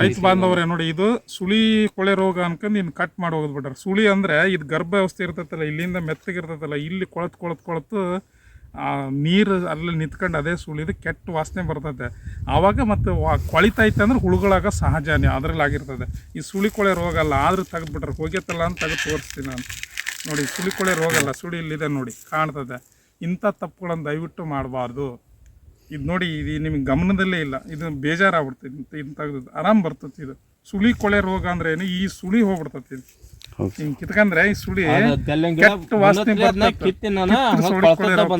ರೈತ ಬಾಂಧವ್ರೆ ನೋಡಿ ಇದು ಸುಳಿ ಕೊಳೆ ರೋಗ ಅನ್ಕೊಂಡು ಇನ್ನು ಕಟ್ ಮಾಡಿ ಹೋಗೋದು ಸುಳಿ ಅಂದ್ರೆ ಇದು ಗರ್ಭ ವ್ಯವಸ್ಥೆ ಇರ್ತೈತಲ್ಲ ಇಲ್ಲಿಂದ ಮೆತ್ತಗಿರ್ತೈತಲ್ಲ ಇಲ್ಲಿ ಕೊಳತ್ ಕೊಳತ್ ಕೊಳತು ಆ ನೀರು ಅಲ್ಲಿ ನಿಂತ್ಕೊಂಡು ಅದೇ ಸುಳಿದು ಕೆಟ್ಟ ವಾಸನೆ ಬರ್ತೈತೆ. ಆವಾಗ ಮತ್ತು ವಾ ಕೊಳಿತೈತೆ ಅಂದ್ರೆ ಹುಳುಗಳಾಗ ಸಹಜನೇ ಅದ್ರಲ್ಲಿ ಆಗಿರ್ತದೆ. ಈ ಸುಳಿ ಕೊಳೆ ರೋಗ ಅಲ್ಲ ಆದ್ರೂ ತೆಗೆದ್ಬಿಟ್ರೆ ಹೋಗೈತಲ್ಲ ಅಂತ ತೆಗೆದು ತೋರಿಸ್ತೀನಿ ನಾನು. ನೋಡಿ ಸುಳಿ ಕೊಳೆ ರೋಗ ಅಲ್ಲ ಸುಳಿ ಇಲ್ಲಿದೆ ನೋಡಿ ಕಾಣ್ತದೆ. ಇಂಥ ತಪ್ಪುಗಳನ್ನು ದಯವಿಟ್ಟು ಮಾಡಬಾರ್ದು. ಇದು ನೋಡಿ ಇದು ನಿಮಗೆ ಗಮನದಲ್ಲೇ ಇಲ್ಲ. ಇದು ಬೇಜಾರಾಗ್ಬಿಡ್ತೈತಿ. ಇಂತ ಇದು ತೆಗ್ದು ಆರಾಮ್ ಬರ್ತೈತಿ ಇದು. ಸುಳಿ ಕೊಳೆ ರೋಗ ಅಂದ್ರೆ ಏನು? ಈ ಸುಳಿ ಹೋಗ್ಬಿಡ್ತೈತಿ ಇದು. ಹಿಂಗ್ ಕಿತ್ಕಂದ್ರೆ ಈ ಸುಳಿ ಕೆಟ್ಟ ವಾಸನೆ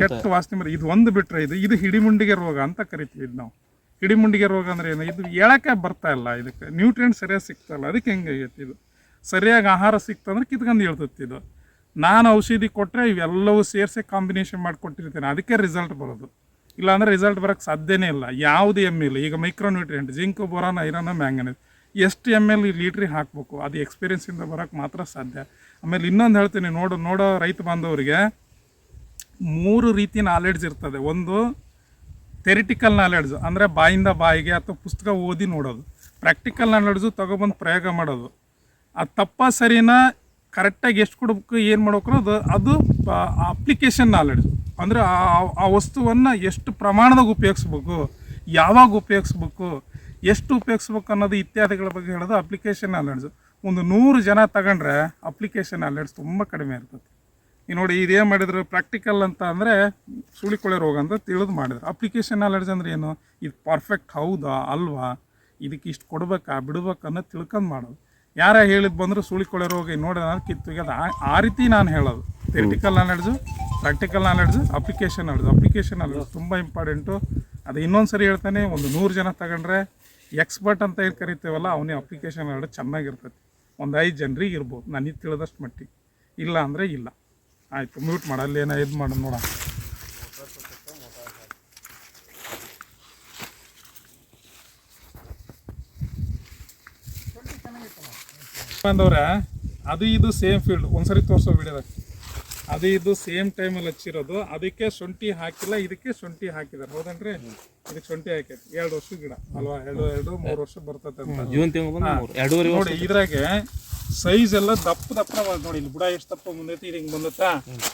ಕೆಟ್ಟ ವಾಸನೆ ಬರ್ತದೆ ಇದು ಒಂದು ಬಿಟ್ರೆ ಇದು ಇದು ಹಿಡಿಮುಂಡಿಗೆ ರೋಗ ಅಂತ ಕರಿತೀವಿ ಇದು ನಾವು. ಹಿಡಿಮುಂಡಿಗೆ ರೋಗ ಅಂದ್ರೆ ಏನು? ಇದು ಹೇಳಕ್ಕೆ ಬರ್ತಾ ಇಲ್ಲ ಇದಕ್ಕೆ. ನ್ಯೂಟ್ರಿಯೆಂಟ್ ಸರಿಯಾಗಿ ಸಿಗ್ತಾ ಇಲ್ಲ. ಅದಕ್ಕೆ ಹೆಂಗಾಗೈತಿ ಇದು? ಸರಿಯಾಗಿ ಆಹಾರ ಸಿಕ್ತಂದ್ರೆ ಕಿತ್ಕೊಂಡು ಹೇಳ್ತೈತಿ ಇದು. ನಾನು ಔಷಧಿ ಕೊಟ್ಟರೆ ಇವೆಲ್ಲವೂ ಸೇರಿಸಿ ಕಾಂಬಿನೇಷನ್ ಮಾಡಿ ಕೊಟ್ಟಿರ್ತೇನೆ ಅದಕ್ಕೆ ರಿಸಲ್ಟ್ ಬರೋದು. ಇಲ್ಲಾಂದ್ರೆ ರಿಸಲ್ಟ್ ಬರೋಕ್ಕೆ ಸಾಧ್ಯನೇ ಇಲ್ಲ. ಯಾವುದು ಎಂ ಎಲ್ ಈಗ micronutrient zinc boron iron manganese ಎಷ್ಟು ಎಂ ಎಲ್ ಲೀಟ್ರಿಗೆ ಹಾಕಬೇಕು? ಅದು ಎಕ್ಸ್ಪೀರಿಯನ್ಸಿಂದ ಬರೋಕ್ಕೆ ಮಾತ್ರ ಸಾಧ್ಯ. ಆಮೇಲೆ ಇನ್ನೊಂದು ಹೇಳ್ತೀನಿ, ನೋಡು, ನೋಡೋ ರೈತ ಬಾಂಧವರಿಗೆ ಮೂರು ರೀತಿ ನಾಲೆಡ್ಜ್ ಇರ್ತದೆ. ಒಂದು ಥೆರಿಟಿಕಲ್ ನಾಲೆಡ್ಜು ಅಂದರೆ ಬಾಯಿಂದ ಬಾಯಿಗೆ ಅಥವಾ ಪುಸ್ತಕ ಓದಿ ನೋಡೋದು. ಪ್ರಾಕ್ಟಿಕಲ್ ನಾಲೆಡ್ಜು ತೊಗೊಬಂದು ಪ್ರಯೋಗ ಮಾಡೋದು. ಆ ತಪ್ಪ ಸರಿನಾ ಕರೆಕ್ಟಾಗಿ ಎಷ್ಟು ಕೊಡ್ಬೇಕು, ಏನು ಮಾಡ್ಬೇಕು ಅದು ಅದು ಅಪ್ಲಿಕೇಶನ್ ನಾಲೆಡ್ಜ್ ಅಂದರೆ ಆ- ವಸ್ತುವನ್ನು ಎಷ್ಟು ಪ್ರಮಾಣದಾಗ ಉಪಯೋಗಿಸ್ಬೇಕು ಯಾವಾಗ ಉಪಯೋಗಿಸ್ಬೇಕು ಎಷ್ಟು ಉಪಯೋಗಿಸ್ಬೇಕು ಅನ್ನೋದು ಇತ್ಯಾದಿಗಳ ಬಗ್ಗೆ ಹೇಳೋದು ಅಪ್ಲಿಕೇಶನ್ ನಾಲೆಡ್ಜ್ ಒಂದು ನೂರು ಜನ ತಗೊಂಡ್ರೆ ಅಪ್ಲಿಕೇಶನ್ ನಾಲೆಡ್ಜ್ ತುಂಬ ಕಡಿಮೆ ಇರ್ತದೆ. ಈ ನೋಡಿ ಇದೇನು ಮಾಡಿದ್ರು? ಪ್ರಾಕ್ಟಿಕಲ್ ಅಂತ ಅಂದರೆ ಸುಳಿಕೊಳ್ಳೆ ರೋಗ ಅಂತ ತಿಳಿದು ಮಾಡಿದ್ರು. ಅಪ್ಲಿಕೇಶನ್ ನಾಲೆಡ್ಜ್ ಅಂದ್ರೆ ಏನು? ಇದು ಪರ್ಫೆಕ್ಟ್ ಹೌದಾ ಅಲ್ವಾ? ಇದಕ್ಕೆ ಇಷ್ಟು ಕೊಡ್ಬೇಕಾ ಬಿಡ್ಬೇಕಾ ಅನ್ನೋದು ತಿಳ್ಕೊಂಡು ಮಾಡೋದು. ಯಾರೇ ಹೇಳಿದ್ ಬಂದರೂ ಸುಳಿಕೊಳ್ಳೆ ರೋಗ ನೋಡಿ ನಾನು ಕಿತ್ತು ಅದು ಆ- ಆ ರೀತಿ ನಾನು ಹೇಳೋದು. Theoretical knowledge practical knowledge application knowledge application knowledge ತುಂಬ ಇಂಪಾರ್ಟೆಂಟು ಅದು ಇನ್ನೊಂದು ಸರಿ ಹೇಳ್ತಾನೆ, ಒಂದು ನೂರು ಜನ ತಗೊಂಡ್ರೆ ಎಕ್ಸ್ಪರ್ಟ್ ಅಂತ ಏನು ಕರಿತೇವಲ್ಲ ಅವನೇ ಅಪ್ಲಿಕೇಶನ್ ನಾಲೆಡ್ಜ್ ಚೆನ್ನಾಗಿರ್ತೈತಿ ಒಂದು ಐದು ಜನರಿಗೆ ಇರ್ಬೋದು, ನನಗೆ ತಿಳಿದಷ್ಟು ಮಟ್ಟಿಗೆ. ಇಲ್ಲ ಅಂದರೆ ಇಲ್ಲ. ಆಯಿತು ಮ್ಯೂಟ್ ಮಾಡ. ಅಲ್ಲಿ ಏನೋ ಇದು ಮಾಡೋಣ ನೋಡ ಬಂದವ್ರೆ, ಅದು ಇದು ಸೇಮ್ ಫೀಲ್ಡ್ ಒಂದ್ಸರಿ ತೋರಿಸೋ ವಿಡಿಯೋದಾಗ ಅದು ಇದು ಸೇಮ್ ಟೈಮಲ್ಲಿ ಹಚ್ಚಿರೋದು. ಅದಕ್ಕೆ ಶುಂಠಿ ಹಾಕಿಲ್ಲ ಇದಕ್ಕೆ ಶುಂಠಿ ಹಾಕಿದಾರೆ. ಹೌದನ್ರಿ? ಇದಕ್ಕೆ ಶುಂಠಿ ಹಾಕೈತಿ ಎರಡು ವರ್ಷ ಗಿಡ. ಅಲ್ವಾ? ಎರಡು ಎರಡು ಮೂರು ವರ್ಷ ಬರ್ತದೆ ಅಂತ. ಜೂನ್ ತಿಂಗಳು ನೋಡಿ ಇದ್ರಾಗೆ ಸೈಜ್ ಎಲ್ಲ ದಪ್ಪ ದಪ್ಪ ನೋಡಿ ಇಲ್ಲಿ ಬುಡ ಎಷ್ಟು ದಪ್ಪ ಮುಂದೈತಿ ಇದು ಹಿಂಗ್ ಬಂದತ್ತಾ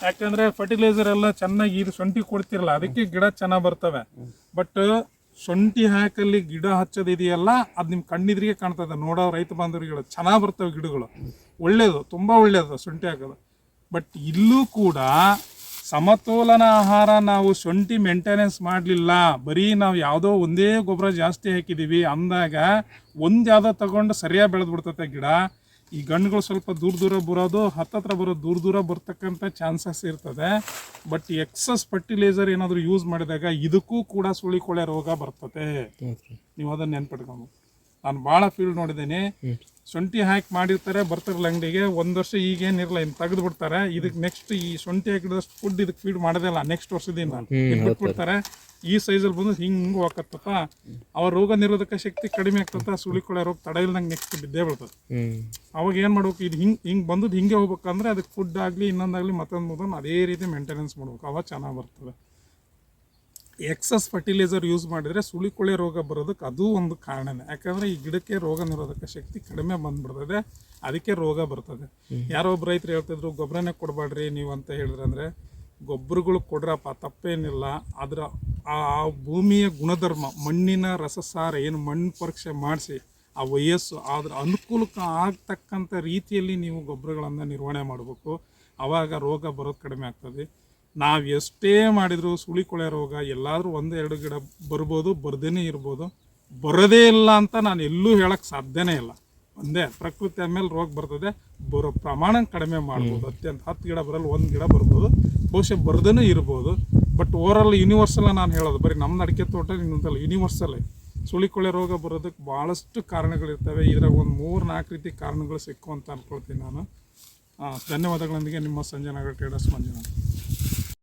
ಯಾಕಂದ್ರೆ ಫರ್ಟಿಲೈಸರ್ ಎಲ್ಲ ಚೆನ್ನಾಗಿ ಇದು ಶುಂಠಿ ಕೊಡ್ತಿರಲ್ಲ ಅದಕ್ಕೆ ಗಿಡ ಚೆನ್ನಾಗಿ ಬರ್ತವೆ. ಬಟ್ ಶುಂಠಿ ಹಾಕಲ್ಲಿ ಗಿಡ ಹಚ್ಚೋದು ಇದೆಯಲ್ಲ ಅದು ನಿಮ್ ಕಣ್ಣಿದ್ರಿಗೆ ಕಾಣ್ತದೆ. ನೋಡೋ ರೈತ ಬಾಂಧವರಿಗೆ ಚೆನ್ನಾಗಿ ಬರ್ತವೆ ಗಿಡಗಳು. ಒಳ್ಳೇದು ತುಂಬಾ ಒಳ್ಳೇದು ಶುಂಠಿ ಹಾಕೋದು. ಬಟ್ ಇಲ್ಲೂ ಕೂಡ ಸಮತೋಲನ ಆಹಾರ ನಾವು ಶುಂಠಿ ಮೇಂಟೆನೆನ್ಸ್ ಮಾಡಲಿಲ್ಲ. ಬರೀ ನಾವು ಯಾವುದೋ ಒಂದೇ ಗೊಬ್ಬರ ಜಾಸ್ತಿ ಹಾಕಿದ್ದೀವಿ ಅಂದಾಗ ಒಂದು ಯಾವುದೋ ತಗೊಂಡು ಸರಿಯಾಗಿ ಬೆಳೆದು ಬಿಡ್ತತೆ ಗಿಡ. ಈ ಗಣ್ಣುಗಳು ಸ್ವಲ್ಪ ದೂರ ದೂರ ಬರೋದು ಹತ್ತತ್ರ ಬರೋದು ದೂರ ದೂರ ಬರ್ತಕ್ಕಂಥ ಚಾನ್ಸಸ್ ಇರ್ತದೆ. ಬಟ್ ಎಕ್ಸಸ್ ಫರ್ಟಿಲೈಸರ್ ಏನಾದರೂ ಯೂಸ್ ಮಾಡಿದಾಗ ಇದಕ್ಕೂ ಕೂಡ ಸುಳಿಕೊಳೆ ರೋಗ ಬರ್ತದೆ ನೀವು ಅದನ್ನು ನೆನ್ಪಿಟ್ಕೊಂಡು ನಾನು ಭಾಳ ಫೀಲ್ಡ್ ನೋಡಿದ್ದೀನಿ. ಶುಂಠಿ ಹಾಕಿ ಮಾಡಿರ್ತಾರೆ ಬರ್ತಾರಲ್ಲ ಅಂಗಡಿಗೆ ಒಂದು ವರ್ಷ ಈಗೇನಿರಲ್ಲ ಇನ್ನು ತೆಗೆದು ಬಿಡ್ತಾರೆ. ಇದಕ್ಕೆ ನೆಕ್ಸ್ಟ್ ಈ ಶುಂಠಿ ಹಾಕಿದಷ್ಟು ಫುಡ್ ಇದಕ್ಕೆ ಫೀಡ್ ಮಾಡೋದಿಲ್ಲ ನೆಕ್ಸ್ಟ್ ವರ್ಷದಿಂದ. ಬಿಟ್ಬಿಡ್ತಾರೆ ಈ ಸೈಜಲ್ಲಿ ಬಂದು ಹಿಂಗೆ ಹೋಗತ್ತಪ್ಪ ಅವ್ರ ರೋಗ ನಿರೋಧಕ ಶಕ್ತಿ ಕಡಿಮೆ ಆಗ್ತದ ಸುಳಿಕೊಳ್ಳೆ ರೋಗ ತಡ ಇಲ್ದಂಗೆ ನೆಕ್ಸ್ಟ್ ಬಿದ್ದೇ ಬಿಡ್ತದೆ. ಅವಾಗ ಏನು ಮಾಡ್ಬೇಕು ಇದು ಹಿಂಗೆ ಹಿಂಗೆ ಬಂದದ್ದು ಹಿಂಗೆ ಹೋಗ್ಬೇಕಂದ್ರೆ ಅದಕ್ಕೆ ಫುಡ್ ಆಗಲಿ ಇನ್ನೊಂದಾಗಲಿ ಮತ್ತೊಂದು ಮತ್ತೊಂದು ಅದೇ ರೀತಿ ಮೇಂಟೆನೆನ್ಸ್ ಮಾಡ್ಬೇಕು. ಅವಾಗ ಚೆನ್ನಾಗಿ ಬರ್ತದೆ. ಎಕ್ಸಸ್ ಫರ್ಟಿಲೈಸರ್ ಯೂಸ್ ಮಾಡಿದರೆ ಸುಳಿಕೊಳೆ ರೋಗ ಬರೋದಕ್ಕೆ ಅದು ಒಂದು ಕಾರಣನೇ. ಯಾಕಂದರೆ ಈ ಗಿಡಕ್ಕೆ ರೋಗ ನಿರೋಧಕ ಶಕ್ತಿ ಕಡಿಮೆ ಬಂದ್ಬಿಡ್ತದೆ ಅದಕ್ಕೆ ರೋಗ ಬರ್ತದೆ. ಯಾರೋ ಒಬ್ಬ ರೈತರು ಹೇಳ್ತಿದ್ರು ಗೊಬ್ಬರನೇ ಕೊಡಬೇಡ್ರಿ ನೀವು ಅಂತ ಹೇಳಿದ್ರಂದ್ರೆ ಗೊಬ್ಬರಗಳು ಕೊಡ್ರಪ್ಪ ತಪ್ಪೇನಿಲ್ಲ. ಅದರ ಆ ಆ ಭೂಮಿಯ ಗುಣಧರ್ಮ ಮಣ್ಣಿನ ರಸಸಾರ ಏನು ಮಣ್ಣು ಪರೀಕ್ಷೆ ಮಾಡಿಸಿ ಆ ವಯಸ್ಸು ಅದರ ಅನುಕೂಲಕ್ಕೆ ಆಗ್ತಕ್ಕಂಥ ರೀತಿಯಲ್ಲಿ ನೀವು ಗೊಬ್ಬರಗಳನ್ನು ನಿರ್ವಹಣೆ ಮಾಡಬೇಕು. ಆವಾಗ ರೋಗ ಬರೋದು ಕಡಿಮೆ ಆಗ್ತದೆ. ನಾವು ಎಷ್ಟೇ ಮಾಡಿದರೂ ಸುಳಿಕೊಳೆ ರೋಗ ಎಲ್ಲಾದರೂ ಒಂದು ಎರಡು ಗಿಡ ಬರ್ಬೋದು ಬರ್ದೇನೆ ಇರ್ಬೋದು. ಬರೋದೇ ಇಲ್ಲ ಅಂತ ನಾನು ಎಲ್ಲೂ ಹೇಳಕ್ಕೆ ಸಾಧ್ಯನೇ ಇಲ್ಲ. ಒಂದೇ ಪ್ರಕೃತಿ ಮೇಲೆ ರೋಗ ಬರ್ತದೆ ಬರೋ ಪ್ರಮಾಣ ಕಡಿಮೆ ಮಾಡ್ಬೋದು. ಅತ್ಯಂತ ಹತ್ತು ಗಿಡ ಬರಲ್ಲ ಒಂದು ಗಿಡ ಬರ್ಬೋದು. ಬಹುಶಃ ಬರ್ದೇನೆ ಇರ್ಬೋದು. ಬಟ್ ಓವರಾಲ್ ಯೂನಿವರ್ಸಲ್ಲ ನಾನು ಹೇಳೋದು ಬರೀ ನಮ್ಮ ಅಡಿಕೆ ತೋಟ ಇನ್ನೊಂದಲ್ಲ ಯೂನಿವರ್ಸಲ್ಲೇ ಸುಳಿಕೊಳೆ ರೋಗ ಬರೋದಕ್ಕೆ ಭಾಳಷ್ಟು ಕಾರಣಗಳಿರ್ತವೆ ಇದ್ರಾಗ ಒಂದು ಮೂರು ನಾಲ್ಕು ರೀತಿ ಕಾರಣಗಳು ಸಿಕ್ಕು ಅಂತ ಅಂದ್ಕೊಳ್ತೀನಿ ನಾನು. ಧನ್ಯವಾದಗಳೊಂದಿಗೆ ನಿಮ್ಮ ಸಂಜೆ ನಗರ ಟ್ರೇಡರ್ಸ್ ಮಂಜುನಾಥ್.